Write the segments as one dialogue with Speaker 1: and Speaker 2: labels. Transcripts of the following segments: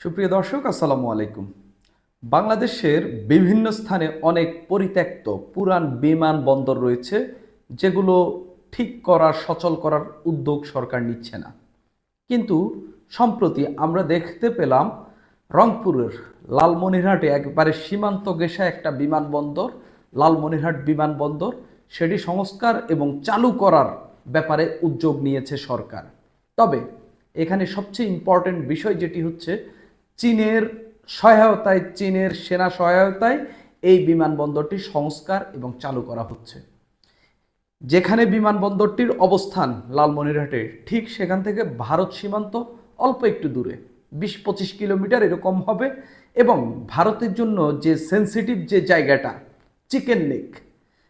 Speaker 1: সুপ্রিয় দর্শক, আসসালামু আলাইকুম। বাংলাদেশের বিভিন্ন স্থানে অনেক পরিত্যক্ত পুরান বিমানবন্দর রয়েছে, যেগুলো ঠিক করার, সচল করার উদ্যোগ সরকার নিচ্ছে না। কিন্তু সম্প্রতি আমরা দেখতে পেলাম, রংপুরের লালমনিরহাটে একবারে সীমান্ত গেসা একটা বিমানবন্দর লালমনিরহাট বিমানবন্দর সেটি সংস্কার এবং চালু করার ব্যাপারে উদ্যোগ নিয়েছে সরকার। তবে এখানে সবচেয়ে ইম্পর্টেন্ট বিষয় যেটি হচ্ছে চীনের সহায়তায়, চীনের সেনা সহায়তায় এই বিমানবন্দরটি সংস্কার এবং চালু করা হচ্ছে। যেখানে বিমানবন্দরটির অবস্থান লালমনিরহাটে, ঠিক সেখান থেকে ভারত সীমান্ত অল্প একটু দূরে, বিশ পঁচিশ কিলোমিটার এরকম হবে এবং ভারতের জন্য যে সেন্সিটিভ যে জায়গাটা, চিকেন নেক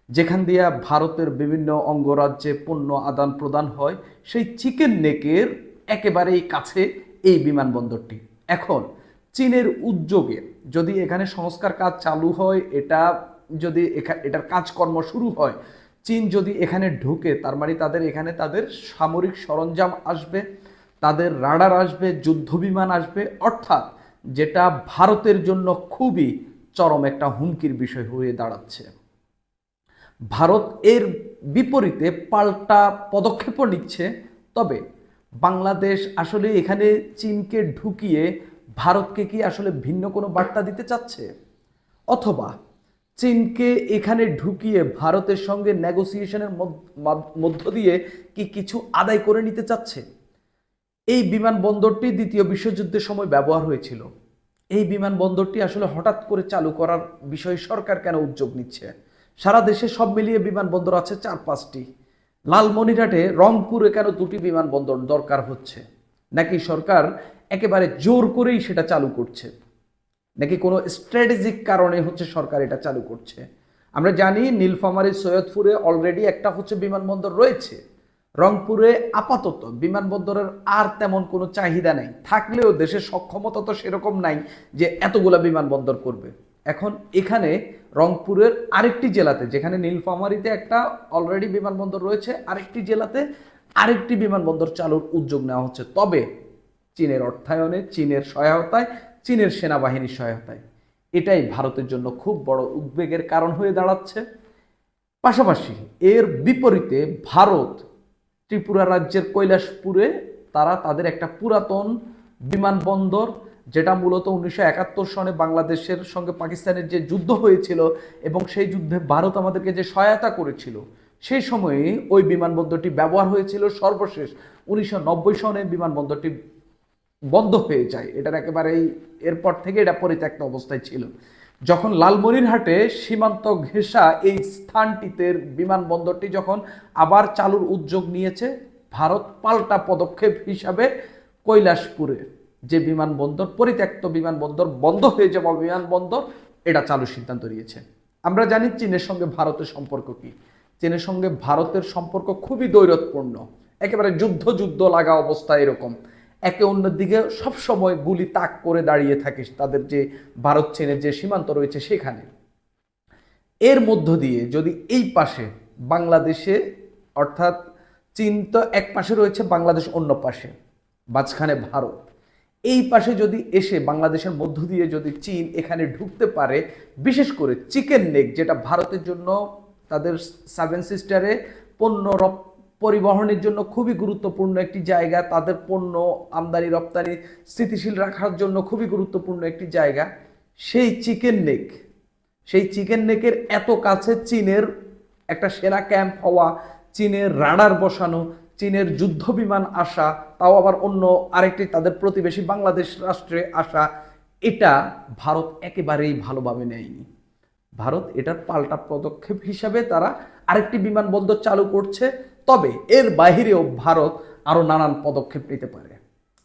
Speaker 1: যেখান দিয়ে ভারতের বিভিন্ন অঙ্গরাজ্যে পণ্য আদান প্রদান হয়, সেই চিকেন নেকের একেবারেই কাছে এই বিমানবন্দরটি। এখন চীনের উদ্যোগে যদি এখানে সংস্কার কাজ চালু হয়, এটা যদি এটার কাজকর্ম শুরু হয়, চীন যদি এখানে ঢুকে, তার মানে তাদের এখানে তাদের সামরিক সরঞ্জাম আসবে, তাদের রাডার আসবে যুদ্ধ বিমান আসবে, অর্থাৎ যেটা ভারতের জন্য খুবই চরম একটা হুমকির বিষয় হয়ে দাঁড়াচ্ছে। ভারত এর বিপরীতে পাল্টা পদক্ষেপও নিচ্ছে, তবে বাংলাদেশ আসলে এখানে চীনকে ঢুকিয়ে ভারতকে কি আসলে ভিন্ন কোনো বার্তা দিতে চাচ্ছে? অথবা চীনকে এখানে ঢুকিয়ে ভারতের সঙ্গে নেগোসিয়েশনের মধ্য- দিয়ে কি কিছু আদায় করে নিতে চাচ্ছে? এই বিমানবন্দরটি দ্বিতীয় বিশ্বযুদ্ধের সময় ব্যবহার হয়েছিল। এই বিমানবন্দরটি আসলে হঠাৎ করে চালু করার বিষয়ে সরকার কেন উদ্যোগ নিচ্ছে? সারা দেশে সব মিলিয়ে বিমানবন্দর আছে চার পাঁচটি। লালমনিরহাটে রংপুরে কেন দুটি বিমানবন্দর দরকার হচ্ছে? নাকি সরকার একেবারে জোর করেই সেটা চালু করছে। নাকি কোনো স্ট্র্যাটেজিক কারণে হচ্ছে সরকার এটা চালু করছে? আমরা জানি নীলফামারী, সৈয়দপুরে অলরেডি একটা হচ্ছে বিমানবন্দর রয়েছে। রংপুরে আপাতত বিমানবন্দরের আর তেমন কোনো চাহিদা নেই। থাকলেও দেশের সক্ষমতা তো সেরকম নাই যে এতগুলা বিমানবন্দর করবে। এখন এখানে রংপুরের আরেকটি জেলাতে, যেখানে নীলফামারীতে একটা অলরেডি বিমানবন্দর রয়েছে, আরেকটি জেলাতে আরেকটি বিমানবন্দর চালুর উদ্যোগ নেওয়া হচ্ছে। তবে চীনের অর্থায়নে, চীনের সহায়তায়, চীনের সেনাবাহিনীর সহায়তায়। এটাই ভারতের জন্য খুব বড় উদ্বেগের কারণ হয়ে দাঁড়াচ্ছে। পাশাপাশি এর বিপরীতে ভারত ত্রিপুরা রাজ্যের কৈলাসপুরে তারা তাদের একটা পুরাতন বিমানবন্দর, যেটা মূলত উনিশশো একাত্তর সনে বাংলাদেশের সঙ্গে পাকিস্তানের যে যুদ্ধ হয়েছিল এবং সেই যুদ্ধে ভারত আমাদেরকে যে সহায়তা করেছিল, সেই সময়ে ওই বিমানবন্দরটি ব্যবহার হয়েছিল সর্বশেষ উনিশশো নব্বই সনে বিমানবন্দরটি বন্ধ হয়ে যায়। এটার একেবারেই এরপর থেকে এটা পরিত্যক্ত অবস্থায় ছিল। যখন লালমনিরহাটে সীমান্ত ঘেঁষা এই স্থানটিতে বিমানবন্দরটি যখন আবার চালুর উদ্যোগ নিয়েছে, ভারত পাল্টা পদক্ষেপ হিসাবে কৈলাসপুরে যে বিমানবন্দর, পরিত্যক্ত বিমানবন্দর বন্ধ হয়ে যাওয়া বিমানবন্দর, এটা চালুর সিদ্ধান্ত নিয়েছে। আমরা জানি চীনের সঙ্গে ভারতের সম্পর্ক কি। চীনের সঙ্গে ভারতের সম্পর্ক খুবই দৈরতপূর্ণ। একেবারে যুদ্ধ যুদ্ধ লাগা অবস্থা এরকম। একে অন্যের দিকে সবসময় গুলি তাক করে দাঁড়িয়ে থাকে তাদের যে ভারত চীনের যে সীমান্ত রয়েছে সেখানে। এর মধ্য দিয়ে যদি এই পাশে বাংলাদেশে, অর্থাৎ চীন তো এক পাশে রয়েছে, বাংলাদেশ অন্য পাশে, মাঝখানে ভারত। এই পাশে যদি এসে বাংলাদেশের মধ্য দিয়ে যদি চীন এখানে ঢুকতে পারে, বিশেষ করে চিকেন নেক, যেটা ভারতের জন্য তাদের সেভেন সিস্টারে পণ্য রপ পরিবহনের জন্য খুবই গুরুত্বপূর্ণ একটি জায়গা। তাদের পণ্য, আমদানি, রপ্তানি স্থিতিশীল রাখার জন্য খুবই গুরুত্বপূর্ণ একটি জায়গা। সেই চিকেন নেক সেই চিকেন নেকের এত কাছে চীনের একটা সেনা ক্যাম্প হওয়া, চীনের রাডার বসানো, চীনের যুদ্ধ বিমান আসা, তাও আবার অন্য আরেকটি তাদের প্রতিবেশী বাংলাদেশ রাষ্ট্রে আসা, এটা ভারত একেবারেই ভালোভাবে নেয়নি। ভারত এটার পাল্টা পদক্ষেপ হিসাবে তারা আরেকটি বিমানবন্দর চালু করছে। তবে এর বাহিরেও ভারত আরও নানান পদক্ষেপ নিতে পারে।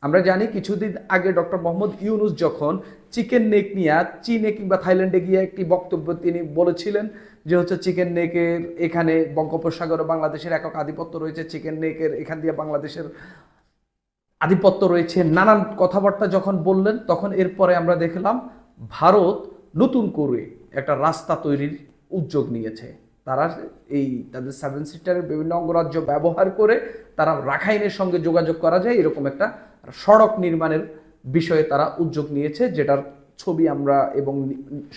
Speaker 1: আমরা জানি কিছুদিন আগে ডক্টর মোহাম্মদ ইউনুস যখন চিকেন নেক নিয়ে চীনে কিংবা থাইল্যান্ডে গিয়ে একটি বক্তব্য তিনি বলেছিলেন যে হচ্ছে চিকেন নেকের এখানে বঙ্গোপসাগরে বাংলাদেশের একক আধিপত্য রয়েছে, চিকেন নেকের এখান দিয়ে বাংলাদেশের আধিপত্য রয়েছে। নানান কথাবার্তা যখন বললেন, তখন এরপরে আমরা দেখলাম ভারত নতুন করে একটা রাস্তা তৈরির উদ্যোগ নিয়েছে। তারা এই তাদের সেভেন সিস্টারের বিভিন্ন অঙ্গরাজ্য ব্যবহার করে তারা রাখাইনের সঙ্গে যোগাযোগ করা যায়, এরকম একটা সড়ক নির্মাণের বিষয়ে তারা উদ্যোগ নিয়েছে, যেটার ছবি আমরা এবং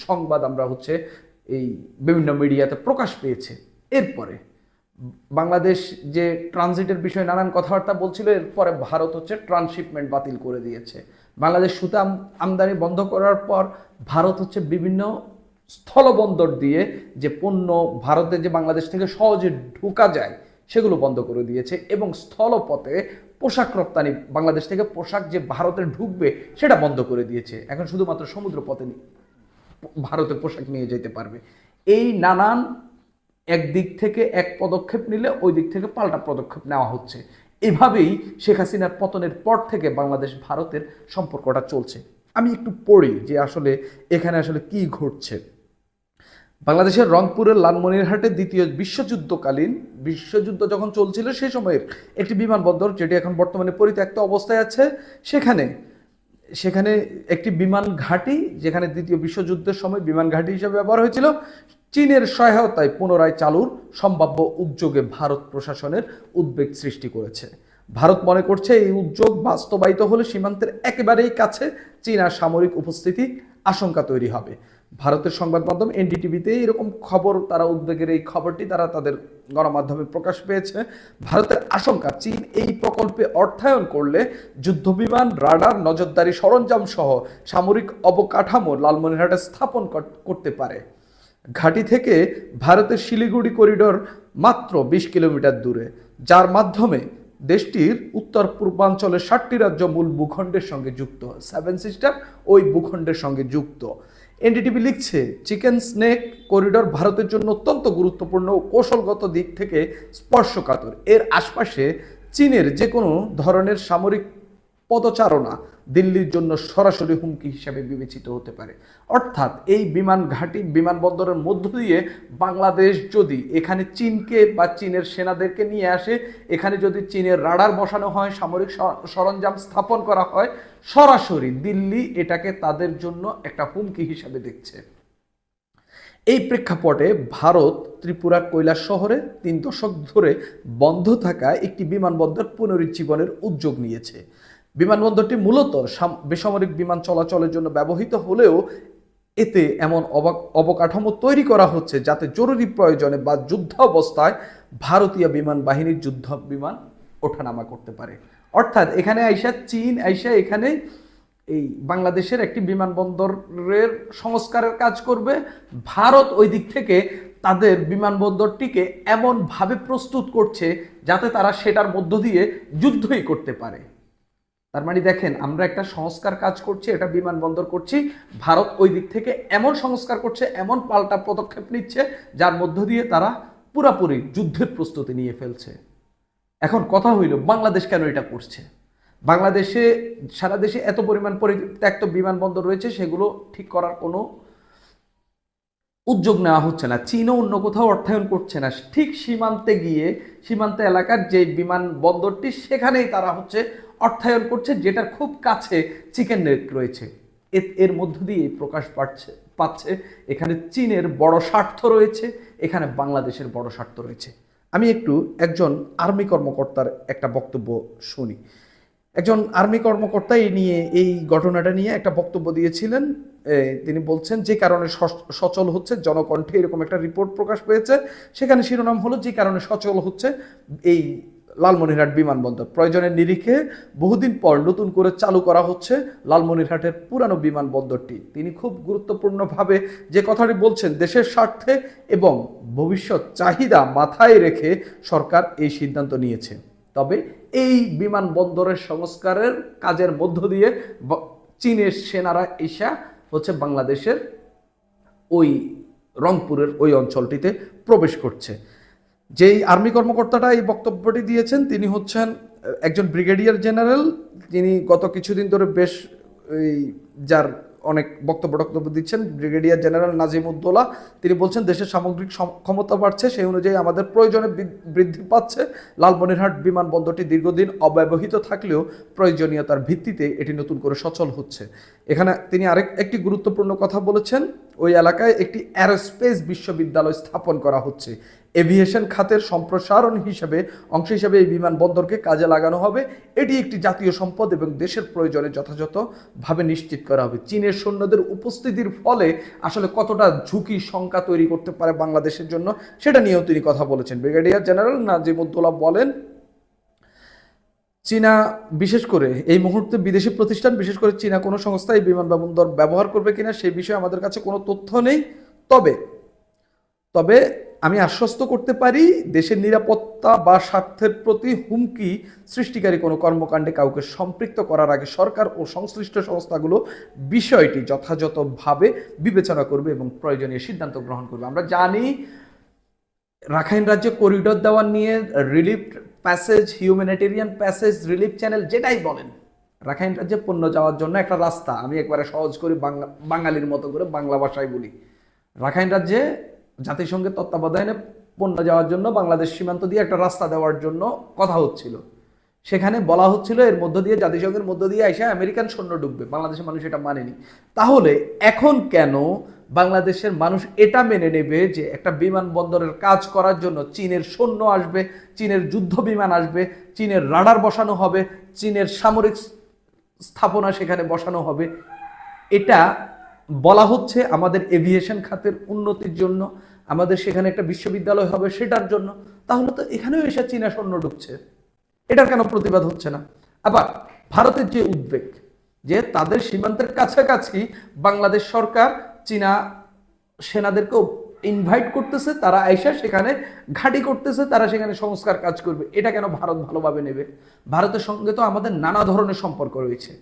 Speaker 1: সংবাদ আমরা হচ্ছে এই বিভিন্ন মিডিয়াতে প্রকাশ পেয়েছে। এরপরে বাংলাদেশ যে ট্রানজিটের বিষয়ে নানান কথাবার্তা বলছিল, এরপরে ভারত হচ্ছে ট্রান্সশিপমেন্ট বাতিল করে দিয়েছে। বাংলাদেশ সুতা আমদানি বন্ধ করার পর ভারত হচ্ছে বিভিন্ন স্থলবন্দর দিয়ে যে পণ্য ভারতে, যে বাংলাদেশ থেকে সহজে ঢোকা যায়, সেগুলো বন্ধ করে দিয়েছে এবং স্থলপথে পোশাক রপ্তানি, বাংলাদেশ থেকে পোশাক যে ভারতে ঢুকবে, সেটা বন্ধ করে দিয়েছে। এখন শুধুমাত্র সমুদ্র পথে ভারতে পোশাক নিয়ে যেতে পারবে। এই নানান একদিক থেকে এক পদক্ষেপ নিলে ওই দিক থেকে পাল্টা পদক্ষেপ নেওয়া হচ্ছে। এভাবেই শেখ হাসিনার পতনের পর থেকে বাংলাদেশ ভারতের সম্পর্কটা চলছে। আমি একটু পড়ি যে আসলে এখানে আসলে কি ঘটছে। বাংলাদেশের রংপুরের লালমনিরহাটে দ্বিতীয় বিশ্বযুদ্ধকালীন বিশ্বযুদ্ধ যখন চলছিল সেই সময়ের একটি বিমানবন্দর যেটি এখন বর্তমানে পরিত্যক্ত অবস্থায় আছে, সেখানে সেখানে একটি বিমান ঘাঁটি, যেখানে দ্বিতীয় বিশ্বযুদ্ধের সময় বিমান ঘাঁটি হিসেবে ব্যবহার হয়েছিল, চীনের সহায়তায় পুনরায় চালুর সম্ভাব্য উদ্যোগে ভারত প্রশাসনের উদ্বেগ সৃষ্টি করেছে। ভারত মনে করছে এই উদ্যোগ বাস্তবায়িত হলে সীমান্তের একেবারেই কাছে চীনা সামরিক উপস্থিতি আশঙ্কা তৈরি হবে। ভারতের সংবাদ মাধ্যম এনডিটিভিতে এরকম খবর, তারা উদ্বেগের এই খবরটি তারা তাদের গণমাধ্যমে প্রকাশ পেয়েছে। ভারতের আশঙ্কা, চীন এই প্রকল্পে অর্থায়ন করলে যুদ্ধবিমান, রাডার, নজরদারি সরঞ্জাম সহ সামরিক অবকাঠামো লালমনিরহাটে স্থাপন করতে পারে। ঘাঁটি থেকে ভারতের শিলিগুড়ি করিডোর মাত্র বিশ কিলোমিটার দূরে, যার মাধ্যমে দেশটির উত্তর পূর্বাঞ্চলের ষাটটি রাজ্য মূল ভূখণ্ডের সঙ্গে যুক্ত। সেভেন সিস্টার ওই ভূখণ্ডের সঙ্গে যুক্ত। এনডিটিভি লিখছে চিকেন স্নেক করিডর ভারতের জন্য অত্যন্ত গুরুত্বপূর্ণ কৌশলগত দিক থেকে স্পর্শকাতর। এর আশপাশে চীনের যে কোনো ধরনের সামরিক পদচারণা দিল্লির জন্য সরাসরি হুমকি হিসেবে বিবেচিত হতে পারে। অর্থাৎ এই বিমান ঘাঁটি বিমানবন্দরের মধ্য দিয়ে বাংলাদেশ যদি এখানে চীনকে বা চীনের সেনাদেরকে নিয়ে আসে, এখানে যদি চীনের রাডার বসানো হয়, সামরিক সরঞ্জাম স্থাপন করা হয়, সরাসরি দিল্লি এটাকে তাদের জন্য একটা হুমকি হিসাবে দেখছে। এই প্রেক্ষাপটে ভারত ত্রিপুরা কৈলাস শহরে তিন দশক ধরে বন্ধ থাকা একটি বিমানবন্দর পুনরুজ্জীবনের উদ্যোগ নিয়েছে। বিমানবন্দরটি মূলত সাম- বেসামরিক বিমান চলাচলের জন্য ব্যবহৃত হলেও এতে এমন অবাক, অবকাঠামো তৈরি করা হচ্ছে যাতে জরুরি প্রয়োজনে বা যুদ্ধ অবস্থায় ভারতীয় বিমান বাহিনীর যুদ্ধ বিমান ওঠানামা করতে পারে। অর্থাৎ এখানে আইসা চীন আইসা এখানে এই বাংলাদেশের একটি বিমানবন্দরের সংস্কারের কাজ করবে। ভারত ওই দিক থেকে তাদের বিমানবন্দরটিকে এমনভাবে প্রস্তুত করছে যাতে তারা সেটার মধ্য দিয়ে যুদ্ধই করতে পারে। তার মানে দেখেন, আমরা একটা সংস্কার কাজ করছি এটা বিমানবন্দর করছি, ভারত ওই দিক থেকে এমন সংস্কার করছে, এমন পাল্টা পদক্ষেপ নিচ্ছে, যার মধ্য দিয়ে তারা পুরাপুরি যুদ্ধের প্রস্তুতি নিয়ে ফেলছে। এখন কথা হইল, বাংলাদেশ কেন এটা করছে? বাংলাদেশে, সারা দেশে এত পরিমাণ পরিত্যক্ত বিমানবন্দর রয়েছে, সেগুলো ঠিক করার কোনো উদ্যোগ নেওয়া হচ্ছে না। চীনও অন্য কোথাও অর্থায়ন করছে না। ঠিক সীমান্তে গিয়ে সীমান্ত এলাকার যে বিমানবন্দরটি সেখানেই তারা হচ্ছে অর্থায়ন করছে যেটার খুব কাছে চিকেন নেক রয়েছে। এ- এর মধ্য দিয়ে প্রকাশ পাচ্ছে পাচ্ছে। এখানে চীনের বড় স্বার্থ রয়েছে এখানে বাংলাদেশের বড় স্বার্থ রয়েছে। আমি একটু একজন আর্মি কর্মকর্তার একটা বক্তব্য শুনি। একজন আর্মি কর্মকর্তা এই নিয়ে এই ঘটনাটা নিয়ে একটা বক্তব্য দিয়েছিলেন। এ, তিনি বলছেন, যে কারণে সচল হচ্ছে, জনকণ্ঠে এরকম একটা রিপোর্ট প্রকাশ পেয়েছে। সেখানে শিরোনাম হলো, যে কারণে সচল হচ্ছে এই লালমনিরহাট বিমানবন্দর। প্রয়োজনের নিরিখে বহুদিন পর নতুন করে চালু করা হচ্ছে লালমনিরহাটের পুরানো বিমানবন্দরটি। তিনি খুব গুরুত্বপূর্ণভাবে যে কথাটি বলছেন, দেশের স্বার্থে এবং ভবিষ্যৎ চাহিদা মাথায় রেখে সরকার এই সিদ্ধান্ত নিয়েছে। তবে এই বিমানবন্দরের সংস্কারের কাজের মধ্য দিয়ে চীনের সেনারা এসা হচ্ছে বাংলাদেশের ওই রংপুরের ওই অঞ্চলটিতে প্রবেশ করছে। যেই আর্মি কর্মকর্তাটা এই বক্তব্যটি দিয়েছেন, তিনি হচ্ছেন একজন ব্রিগেডিয়ার জেনারেল। তিনি গত কিছুদিন ধরে বেশ যার অনেক বক্তব্য টক্তব্য দিচ্ছেন। ব্রিগেডিয়ার জেনারেল নাজিম উদ্দোলা তিনি বলছেন, দেশের সামগ্রিক ক্ষমতা বাড়ছে, সেই অনুযায়ী আমাদের প্রয়োজনে বৃদ্ধি পাচ্ছে। লালমনিরহাট বিমানবন্দরটি দীর্ঘদিন অব্যবহৃত থাকলেও প্রয়োজনীয়তার ভিত্তিতে এটি নতুন করে সচল হচ্ছে। এখানে তিনি আরেক একটি গুরুত্বপূর্ণ কথা বলেছেন, ওই এলাকায় একটি অ্যারোস্পেস বিশ্ববিদ্যালয় স্থাপন করা হচ্ছে। এভিয়েশন খাতের সম্প্রসারণ হিসেবে অংশ হিসেবে এই বিমানবন্দরকে কাজে লাগানো হবে। এটি একটি জাতীয় সম্পদ এবং দেশের প্রয়োজনে যথাযথভাবে নিশ্চিত করা হবে। চীনের সৈন্যদের উপস্থিতির ফলে আসলে কতটা ঝুঁকি শঙ্কা তৈরি করতে পারে বাংলাদেশের জন্য, সেটা নিয়েও তিনি কথা বলেছেন। ব্রিগেডিয়ার জেনারেল নাজিমুদ্দোলা বলেন, চীনা বিশেষ করে এই মুহূর্তে বিদেশি প্রতিষ্ঠান, বিশেষ করে চীনা কোনো সংস্থা এই বিমানবন্দর ব্যবহার করবে কিনা সেই বিষয়ে আমাদের কাছে কোনো তথ্য নেই। তবে তবে আমি আশ্বস্ত করতে পারি দেশের নিরাপত্তা বা স্বার্থের প্রতি হুমকি সৃষ্টিকারী কোনো কর্মকাণ্ডে কাউকে সম্পৃক্ত করার আগে সরকার ও সংশ্লিষ্ট সংস্থাগুলো বিষয়টি যথাযথভাবে বিবেচনা করবে এবং প্রয়োজনীয় সিদ্ধান্ত গ্রহণ করবে। আমরা জানি রাখাইন রাজ্যে করিডোর দেওয়া নিয়ে relief passage humanitarian passage relief channel যেটাই বলেন, রাখাইন রাজ্যে পণ্য যাওয়ার জন্য একটা রাস্তা। আমি একবারে সহজ করে বাঙালির মতো করে বাংলা ভাষায় বলি। রাখাইন রাজ্যে জাতিসংঘের তত্ত্বাবধানে পণ্য যাওয়ার জন্য বাংলাদেশ সীমান্ত দিয়ে একটা রাস্তা দেওয়ার জন্য কথা হচ্ছিল। সেখানে বলা হচ্ছিল এর মধ্য দিয়ে, জাতিসংঘের মধ্য দিয়ে এসে আমেরিকান সৈন্য ঢুকবে বাংলাদেশের মানুষ এটা মানেনি। তাহলে এখন কেন বাংলাদেশের মানুষ এটা মেনে নেবে যে একটা বিমানবন্দরের কাজ করার জন্য চীনের সৈন্য আসবে, চীনের যুদ্ধ বিমান আসবে, চীনের রাডার বসানো হবে, চীনের সামরিক স্থাপনা সেখানে বসানো হবে? এটা বলা হচ্ছে আমাদের এভিয়েশন খাতের উন্নতির জন্য। আমাদের সেখানে একটা বিশ্ববিদ্যালয় হবে সেটার জন্য, তাহলে তো এখানেও এসে চীনা সৈন্য ঢুকছে এটার কেন প্রতিবাদ হচ্ছে না? আবার ভারতের যে উদ্বেগ, যে তাদের সীমান্তের কাছাকাছি বাংলাদেশ সরকার চীনা সেনাদেরকেও ইনভাইট করতেছে, তারা আইসা সেখানে ঘাঁটি করতেছে, তারা সেখানে সংস্কার কাজ করবে। এটা কেন ভারত ভালোভাবে নেবে? ভারতের সঙ্গে তো আমাদের নানা ধরনের সম্পর্ক রয়েছে।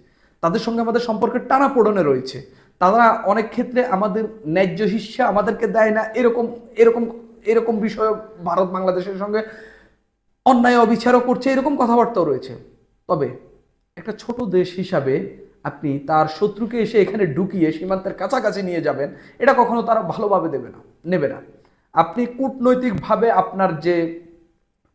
Speaker 1: তাদের সঙ্গে আমাদের সম্পর্কের টানা পোড়নে রয়েছে। তারা অনেক ক্ষেত্রে আমাদের ন্যায্য হিস্সা আমাদেরকে দেয় না। এরকম এরকম এরকম বিষয় ভারত বাংলাদেশের সঙ্গে অন্যায় অবিচারও করছে, এরকম কথাবার্তাও রয়েছে। তবে একটা ছোট দেশ হিসাবে আপনি তার শত্রুকে এসে এখানে ঢুকিয়ে সীমান্তের কাছাকাছি নিয়ে যাবেন, এটা কখনো তারা ভালোভাবে দেবে না, নেবে না। আপনি কূটনৈতিকভাবে আপনার যে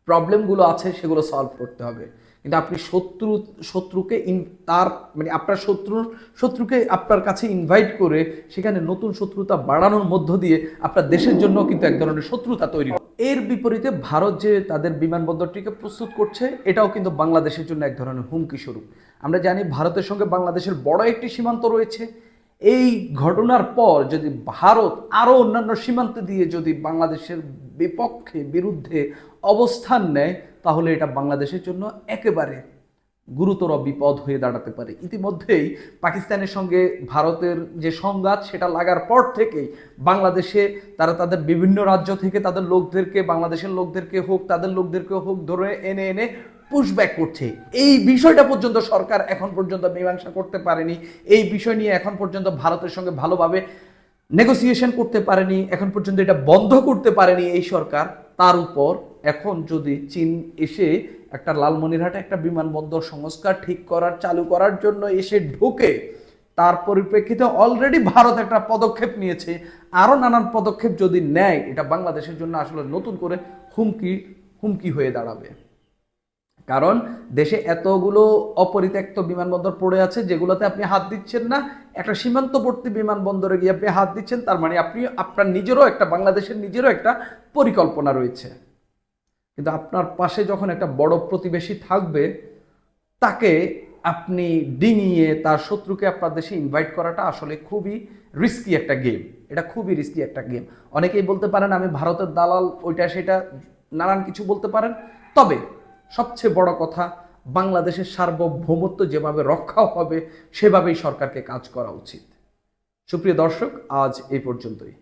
Speaker 1: প্রবলেমগুলো আছে, সেগুলো সলভ করতে হবে। কিন্তু আপনি শত্রু, শত্রুকে ইন, তার মানে আপনার শত্রুর, শত্রুকে আপনার কাছে ইনভাইট করে সেখানে নতুন শত্রুতা বাড়ানোর মধ্য দিয়ে আপনার দেশের জন্য কিন্তু এক ধরনের শত্রুতা তৈরি। এর বিপরীতে ভারত যে তাদের বিমানবন্দরটিকে প্রস্তুত করছে, এটাও কিন্তু বাংলাদেশের জন্য এক ধরনের হুমকি স্বরূপ আমরা জানি ভারতের সঙ্গে বাংলাদেশের বড় একটি সীমান্ত রয়েছে এই ঘটনার পর যদি ভারত আরও অন্যান্য সীমান্ত দিয়ে যদি বাংলাদেশের বিপক্ষে বিরুদ্ধে অবস্থান নেয়, তাহলে এটা বাংলাদেশের জন্য একেবারে গুরুতর বিপদ হয়ে দাঁড়াতে পারে। ইতিমধ্যেই পাকিস্তানের সঙ্গে ভারতের যে সংঘাত, সেটা লাগার পর থেকেই বাংলাদেশে তারা তাদের বিভিন্ন রাজ্য থেকে তাদের লোকদেরকে, বাংলাদেশের লোকদেরকে হোক, তাদের লোকদেরকে হোক ধরে এনে এনে পুশব্যাক করছে। এই বিষয়টা পর্যন্ত সরকার এখন পর্যন্ত মীমাংসা করতে পারেনি। এই বিষয় নিয়ে এখন পর্যন্ত ভারতের সঙ্গে ভালোভাবে নেগোসিয়েশন করতে পারেনি। এখন পর্যন্ত এটা বন্ধ করতে পারেনি এই সরকার। তার উপর এখন যদি চীন এসে একটা লালমনিরহাটে একটা বিমানবন্দর সংস্কার ঠিক করার, চালু করার জন্য এসে ঢোকে, তার পরিপ্রেক্ষিতে অলরেডি ভারত একটা পদক্ষেপ নিয়েছে। আরও নানান পদক্ষেপ যদি নেয়, এটা বাংলাদেশের জন্য আসলে নতুন করে হুমকি হুমকি হয়ে দাঁড়াবে। কারণ দেশে এতগুলো অপরিত্যক্ত বিমানবন্দর পড়ে আছে যেগুলোতে আপনি হাত দিচ্ছেন না। একটা সীমান্তবর্তী বিমানবন্দরে গিয়ে আপনি হাত দিচ্ছেন, তার মানে আপনি, আপনার নিজেরও একটা, বাংলাদেশের নিজেরও একটা পরিকল্পনা রয়েছে। কিন্তু আপনার পাশে যখন একটা বড় প্রতিবেশী থাকবে, তাকে আপনি ডিঙিয়ে তার শত্রুকে আপনার দেশে ইনভাইট করাটা আসলে খুবই রিস্কি একটা গেম এটা খুবই রিস্কি একটা গেম অনেকেই বলতে পারেন, আমি ভারতের দালাল, ওইটা সেটা, নানান কিছু বলতে পারেন। তবে সবচেয়ে বড় কথা, বাংলাদেশের সার্বভৌমত্ব যেভাবে রক্ষা হবে, সেভাবেই সরকারকে কাজ করা উচিত। সুপ্রিয় দর্শক, আজ এই পর্যন্তই।